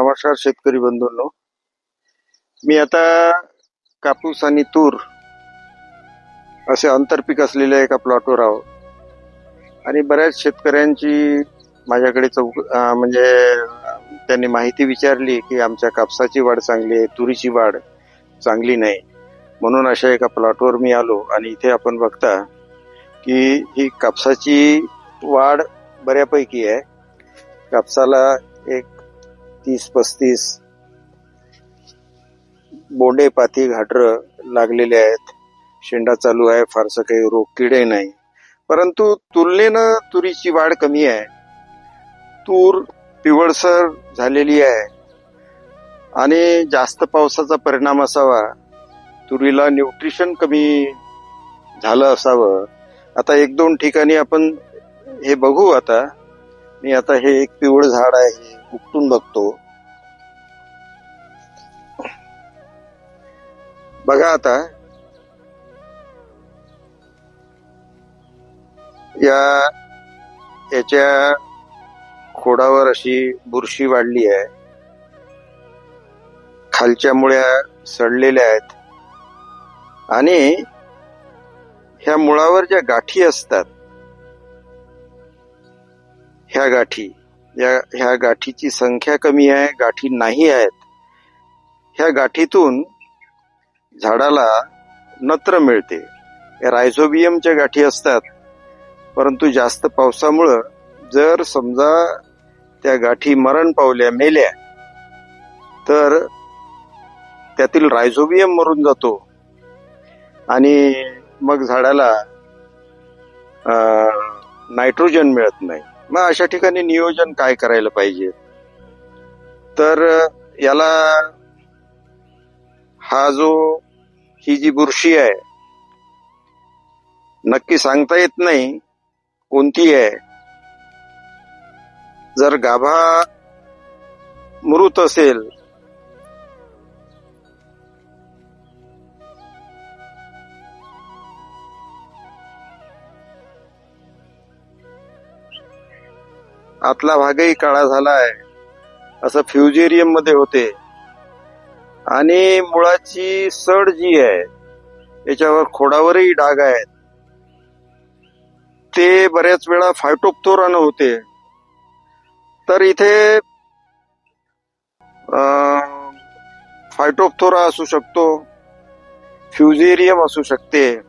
नमस्कार शेतकरी बंधूंनो. मी आता कापूस आणि तूर असे आंतरपीक असलेल्या एका प्लॉटवर आहो. आणि बऱ्याच शेतकऱ्यांची माझ्याकडे चौक म्हणजे त्यांनी माहिती विचारली की आमच्या कापसाची वाढ चांगली आहे तुरीची वाढ चांगली नाही. म्हणून अशा एका प्लॉटवर मी आलो आणि इथे आपण बघता की ही कापसाची वाढ बऱ्यापैकी आहे. कापसाला एक तीस पस्तीस बोंडे पाती घाटर लागलेले आहेत. शेंडा चालू आहे फारसं काही रोग किडे नाही. परंतु तुलनेनं तुरीची वाढ कमी आहे. तूर पिवळसर झालेली आहे. आणि जास्त पावसाचा परिणाम असावा. तुरीला न्यूट्रिशन कमी झालं असावं. आता एक दोन ठिकाणी आपण हे बघू आता. मी आता हे एक पिवळ झाड आहे हे उपटून बघतो. बघा आता. या याच्या खोडावर अशी बुरशी वाढली आहे. खालच्या मुळ्या सडलेल्या आहेत. आणि ह्या मुळावर ज्या गाठी असतात ह्या गाठी. या ह्या गाठीची संख्या कमी आहे गाठी नाही आहेत. ह्या गाठीतून झाडाला नत्र मिळते. रायझोबियमच्या गाठी असतात. परंतु जास्त पावसामुळं जर समजा त्या गाठी मरण पावल्या मेल्या तर त्यातील रायझोबियम मरून जातो. आणि मग झाडाला नायट्रोजन मिळत नाही. मग अशा ठिकाणी नियोजन काय करायला पाहिजे? तर याला हा जो ही जी बुरशी आहे नक्की सांगता येत नाही कोणती आहे? जर गाभा मृत असेल आतला भागही काळा झाला आहे असं फ्युजेरियममध्ये होते. आणि मुळाची सड जी आहे याच्यावर खोडावरही डाग आहेत. ते बऱ्याच वेळा फायटोप्थोरानं होते. तर इथे अं, फायटोप्थोरा असू शकतो फ्युजेरियम असू शकते.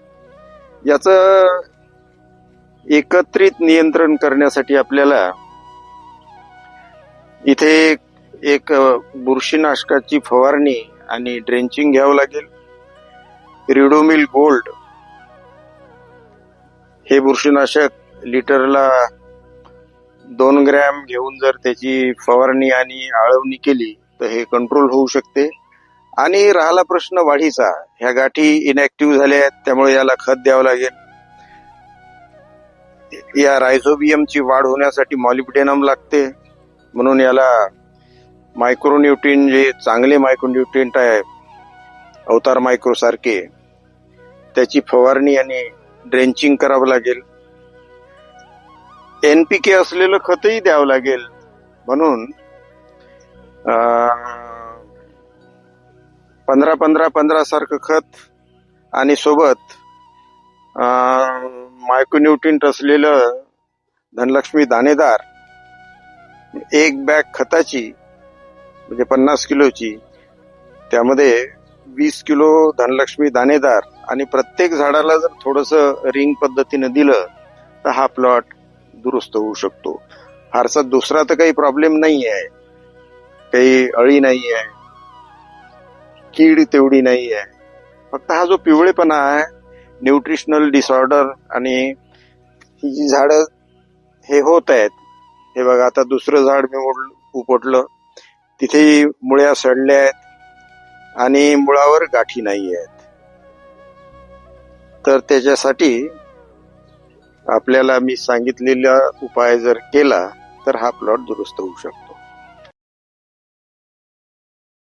याच एकत्रित नियंत्रण करण्यासाठी आपल्याला इथे एक- बुरशीनाशकाची फवारणी आणि ड्रेंचिंग घ्यावं लागेल. रिडोमिल गोल्ड हे बुरशीनाशक लिटरला दोन ग्रॅम घेऊन जर त्याची फवारणी आणि आळवणी केली तर हे कंट्रोल होऊ शकते. आणि राहिला प्रश्न वाढीचा. ह्या गाठी इनॅक्टिव्ह झाल्या आहेत त्यामुळे याला खत द्यावं लागेल. या रायझोबियमची वाढ होण्यासाठी मॉलिब्डेनम लागते. म्हणून याला मायक्रोन्यूट्रिन जे चांगले मायक्रोन्यूट्रिंट आहे अवतार मायक्रो सारखे त्याची फवारणी आणि ड्रेंचिंग करावं लागेल. एनपीके असलेलं खतही द्यावं लागेल. म्हणून पंधरा पंधरा पंधरा सारखं खत आणि सोबत मायक्रोन्यूट्रिंट असलेलं धनलक्ष्मी दाणेदार एक बॅग खताची म्हणजे पन्नास किलोची त्यामध्ये वीस किलो धनलक्ष्मी दाणेदार आणि प्रत्येक झाडाला जर थोडस रिंग पद्धतीनं दिलं तर हा प्लॉट दुरुस्त होऊ शकतो. फारसा दुसरा तर काही प्रॉब्लेम नाही आहे काही अळी नाही आहे कीड तेवढी नाही आहे फक्त हा जो पिवळेपणा आहे न्यूट्रिशनल डिसऑर्डर आणि ही जी झाडं हे होत आहेत हे बघा आता दुसरं झाड मी ओढ- उपटलं. तिथेही मुळ्या सडल्या आहेत आणि मुळावर गाठी नाही आहेत. तर त्याच्यासाठी आपल्याला मी सांगितलेला उपाय जर केला तर हा प्लॉट दुरुस्त होऊ शकतो.